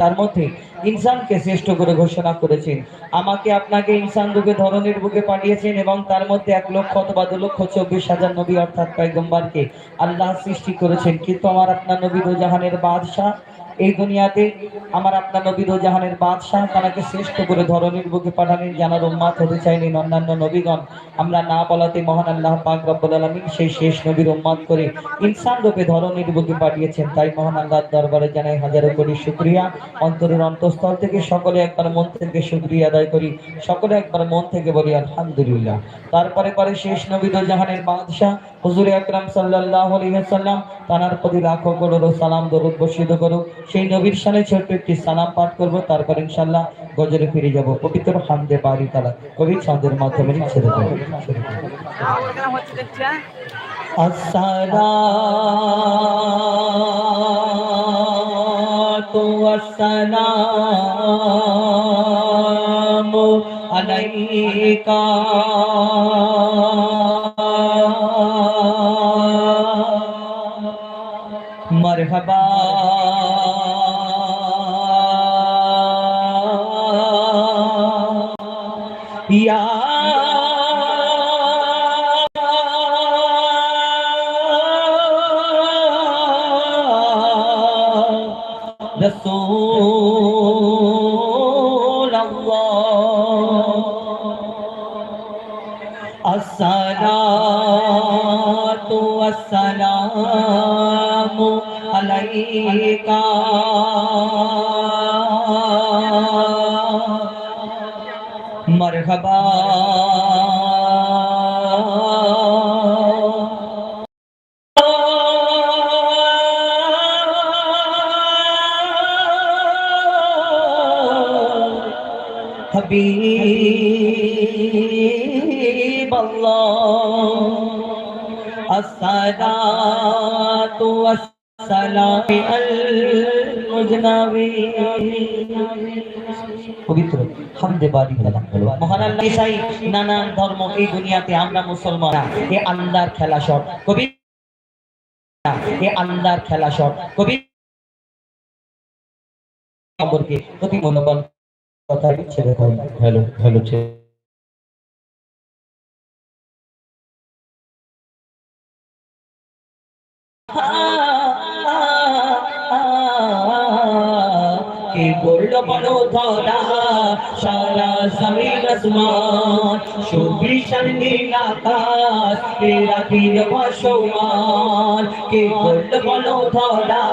তার মধ্যে ইনসানকে শ্রেষ্ঠ করে ঘোষণা করেছেন। আমাকে আপনাকে ইনসান রূপে ধরনের বুকে পাঠিয়েছেন এবং তার মধ্যে এক লক্ষ অথবা দু লক্ষ চব্বিশ হাজার নবী অর্থাৎ পায়গম্বারকে আল্লাহ সৃষ্টি করেছেন। কিন্তু আমার আপনার নবী জাহানের বাদশাহ এই দুনিয়াতে আমার আপনার নবী জাহানের বাদশাহ তাকে শ্রেষ্ঠ করে ধরনের বুকে পাঠালেন জানার উম্মাত হতে চাইলেন অন্যান্য নবীগণ। আমরা না বলাতে মহান আল্লাহ পাক রব্বুল আলামিন সেই শেষ নবীর উম্মাত করে ইনসান রূপে ধরনের বুকে পাঠিয়েছেন। তাই মহান আল্লাহর দরবারে জানাই হাজারো কোটি শুকরিয়া। অন্তরের অন্তঃস্থল থেকে সকলে একবার মন থেকে শুকরিয়া আদায় করি। সকলে একবার মন থেকে বলি, আলহামদুলিল্লাহ। তারপরে পরে শেষ নবী জাহানের বাদশাহ হুজুর আকরাম সাল্লাল্লাহু আলাইহি ওয়াসাল্লাম তানার প্রতি লাখো করো সালাম, দরুদ বর্ষিত করো সেই নবীর সালে ছোট্ট একটি সালাম পাঠ করব, তারপর ইনশাআল্লাহ গজরে ফিরে যাব। পবিত্র হামদে বাড়ি তালা, কবি ছন্দের মাধ্যমে ছেড়ে দেব। আসসালাতু ওয়াসসালামু আলাইকা। ইয়া رسول الله الصلاة والسلام عليك مرحبا حبيب الله الصلاة والسلام المجنبي পবিত্র হামদে বাড়ি মহান আল্লাহ চাই নানান ধর্ম এই দুনিয়াতে আমরা মুসলমান। এ আল্লাহর খেলা সব কবি এ আল্লাহর খেলা সব কবি সম্পর্কে অতি মনোবল কথা ছেড়ে হ্যালো হ্যালো কে বলল বলো ধরা সারা জমিন আসমান সুবিশাল নীল আকাশ, কে রাখিল বসমান, কে বলল বলো ধরা,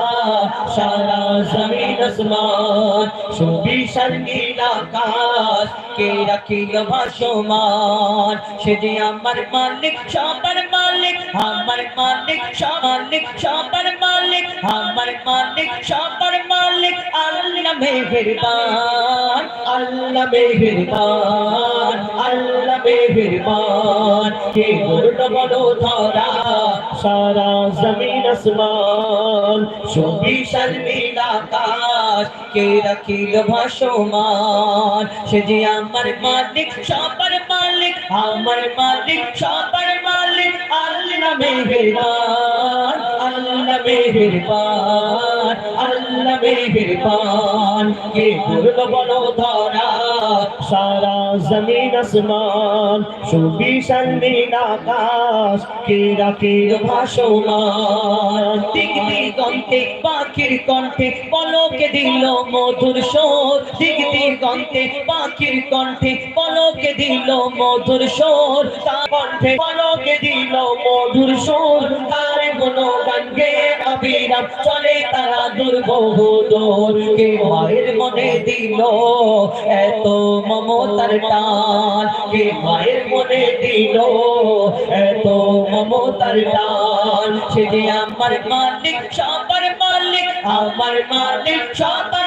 সারা জমিন আসমান সুবিশাল নীল আকাশ কে রাখিল ভাসমান? সে যে আমার মালিক, সবার মালিক, আমার মালিক সমালিক সবার মালিক, আমার মালিক, সবার মালিক, আল্লাহ মেহেরবান আল্লাহ মেহেরবান আল্লাহ মেহেরবান। কে বলল, বলো ধরা, সারা জমিন আসমান, সুবিশাল নীল আকাশ। কে রাখিল ভাসমান? সে যে আমার মালিক, সবার মালিক, আমার মালিক, সবার মালিক, আল্লাহ মেহেরবান আল্লাহ মেহেরবান আল্লাহ মেহেরবান। কে ধরা সারা জমিন আসমান আকাশ ভাসমান? দিক দিগন্তে, পাখির কণ্ঠে, পলকে দিল মধুর সোর দিক দিগন্তে পাখির কণ্ঠে পলকে দিল মধুর সোর। তার কণ্ঠে পলকে দিল মধুর সোর। তার কোনো গান অবিরাম চলে তারা দুর্বহ দোর। কে মনে দিল এত মমতার টান? কে মায়ের মনে দিল এত মমতার টান? সে যে আমার মালিক সবার মালিক, আমার মালিক আল্লাহ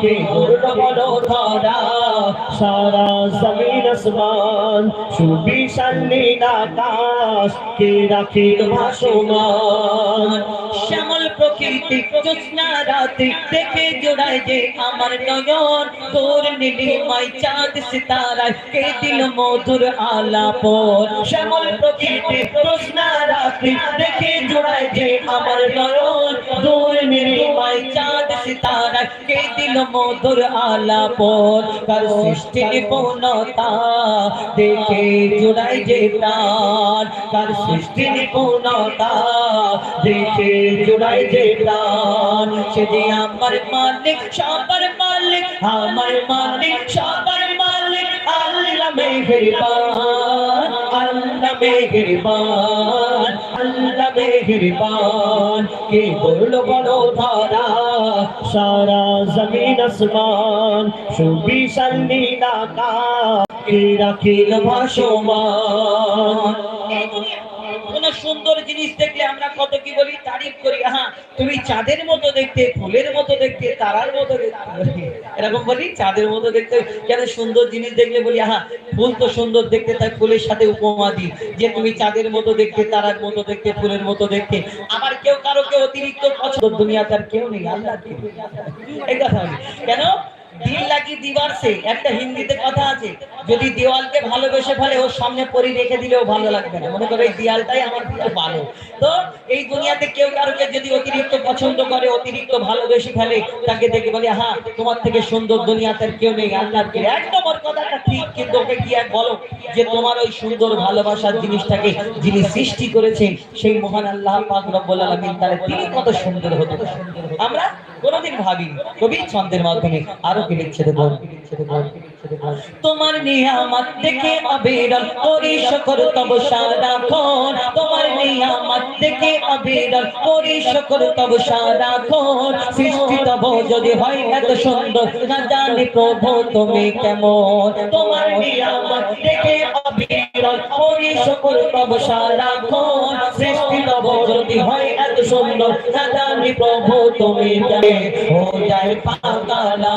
কে সারা জমিন আসমান সুবিশাল নীল আকাশ কে রাখিল ভাসমান? শ্যামল প্রকৃতি জ্যোৎস্না রাতে দেখে জোড়ায় যে আমার নয়ন তোর নীলিমাই চাঁদ সিতারায় কে দিল মধুর আলাপন? শ্যামল প্রকৃতি জ্যোৎস্না রাতে দেখে জোড়ায় যে আমার নয়ন তোর নীলিমাই চাঁদ সিতারায় কে দিল মধুর আলাপন? কার সৃষ্টি নিপুণতা দেখে জোড়ায় যে প্রাণ। কার সৃষ্টি নিপুণতা দেখে জোড়ায় যে প্রাণ। সে যে আমার মালিক, সবার মালিক, আমার মালিক, সবার মালিক, আল্লাহ মেহেরবান। মেহেরবান, আল্লাহ মেহরবান। কে বলল বড় ধারা? সারা জমিন আসমান, সুবিশাল নীল আকাশ কে রাখিল ভাসমান? সুন্দর জিনিস দেখলে আমরা কত কি বলি তারিফ করি। হ্যাঁ তুমি চাঁদের মতো দেখতে, ফুলের মতো দেখতে, তারার মতো দেখতে। এরকম বলি, চাঁদের মতো দেখতে। কেন সুন্দর জিনিস দেখলে বলি হ্যাঁ ফুল তো সুন্দর দেখতে, তাই ফুলের সাথে উপমা দিই। যে তুমি চাঁদের মতো দেখতে, তারার মতো দেখতে, ফুলের মতো দেখতে। আবার কেউ কারও কেউ অতিরিক্ত পছন্দ। দুনিয়াতে আর কেউ নেই আল্লাহ কেন? দিল লাগি দিবার সে, একটা হিন্দিতে কথা আছে, যদি দেওয়ালকে ভালোবেসে ফেলে সামনে পরি রেখে দিলেও ভালো লাগবে না। মনে করো এই আমার ভালো। তো এই দুনিয়াতে কেউ কারোকে যদি অতিরিক্ত পছন্দ করে, অতিরিক্ত ভালোবেসে ফেলে, তাকে দেখে বলে হ্যাঁ তোমার থেকে সুন্দর দুনিয়াতে কেউ নেই একদম ওর কথাটা ঠিক, কিন্তু ওকে কি বলো? যে তোমার ওই সুন্দর ভালোবাসার জিনিসটাকে যিনি সৃষ্টি করেছেন, সেই মহান আল্লাহ পাক রব্বুল আলামিন, তাহলে তিনি কত সুন্দর হতো আমরা কোনোদিন ভাবি কবি ছন্দের মাধ্যমে আরও তোমার নিয়ামত দেখে অবিরল করি, শকর তব সারাক্ষণ তোমার নিয়ামত দেখে অবিরল করি, শকর তব সারাক্ষণ সৃষ্টি তব যদি হয় এত সুন্দর, না জানি প্রভু তুমি কেমন। তোমার নিয়ামত দেখে অবিরল করি, শকর তব সারাক্ষণ সৃষ্টি তব যদি হয় এত সুন্দর জানি প্রভু, তুমি কেমন ও যায় পাগলা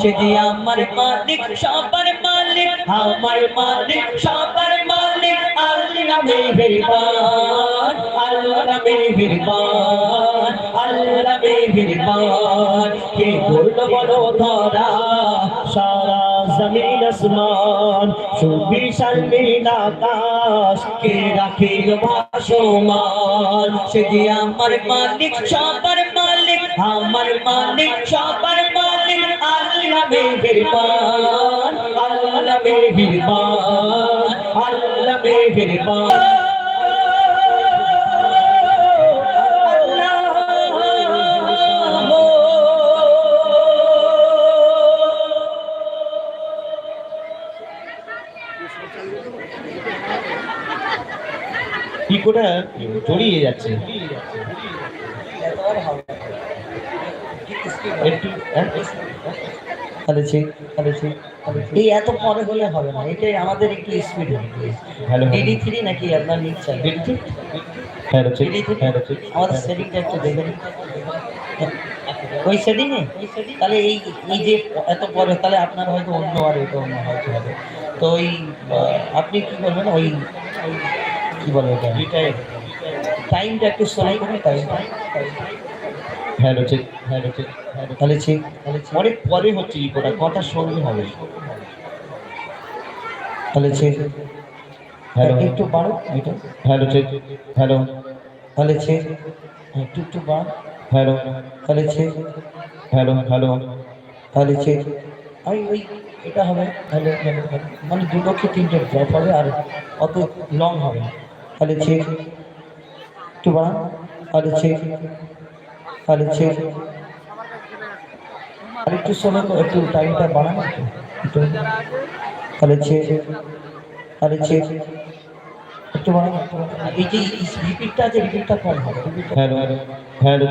সে আমার মালিক, সবার মালিক, আমার মালিক, সবার মালিক আল্লাহ মেহেরবান আল্লাহ মেহেরবান আল্লাহ মেহেরবান কে বলল বলো ধরা? জমিন আসমান, সুবিশাল নীল আকাশ, কে রাখিল ভাসমান? সে আমার মালিক, সবার মালিক, আমার মালিক, সবার মালিক, আল্লাহ মেহেরবান আল্লাহ মেহেরবান আল্লাহ মেহেরবান। জড়িয়ে যাচ্ছে। হ্যাঁ? এই এত পরে হলে হবে না এটাই আমাদের একটু স্পিড হ্যালো ডিডি থ্রি নাকি আপনার নিচ্ছে একটু হ্যালো ঠিক ডিডি থ্রি হ্যালো আমাদের সেটিংটা একটু দেখে নিন। ওই সেটিংয়ে তাহলে এই এই যে এত পরে তাহলে আপনার হয়তো অন্য আর এটা অন্য হয়তো হবে। তো ওই আপনি কি করবেন ওই কি বলে ওটা টাইমটা একটু সোলাই করুন টাইমটা হ্যালো ঠিক হ্যালো হ্যালো তাহলে ঠিক তাহলে ঠিক। অনেক পরে হচ্ছে ইকোটা কটার সঙ্গে হবে? তাহলে ঠিক। হ্যালো। একটু বাড়ো এটা। হ্যালো ঠিক। হ্যালো। তাহলে ঠিক। একটু একটু বাড়। হ্যালো। তাহলে ঠিক। Hello hello. তাহলে ঠিক। ওই ওই এটা হবে। হ্যালো হ্যালো হ্যালো মানে দুটো কি তিনটে ড্রপ হবে আর অত লং হবে। তাহলে ঠিক। একটু আর একটু সময় একটু টাইমটা বাড়ান একটু একটু। তাহলে ঠিক তাহলে একটু বাড়ান। একটু এই যে রিপিটটা আছে রিপিটটা কম হবে হ্যালো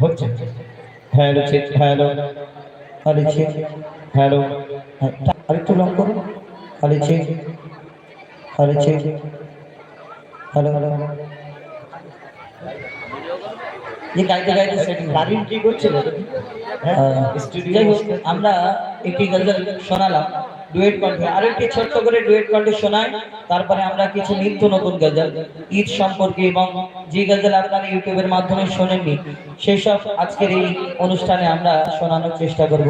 হচ্ছে। Hello hello hello. হ্যাঁ, আরেকটু লং করুন। ঠিক হ্যালো হ্যালো। যে গাইতে গাইতে সেটিং কি করছিল? যাই হোক আমরা একটি গজল শোনালাম ডুয়েট কণ্ঠে। আরেকটি ছোট্ট করে ডুয়েট কণ্ঠে শোনায় তারপরে আমরা কিছু নিত্য নতুন গজল ঈদ সম্পর্কে এবং যে গজল আপনারা ইউটিউবের মাধ্যমে শোনেননি সেই সব আজকের এই অনুষ্ঠানে আমরা শোনানোর চেষ্টা করব।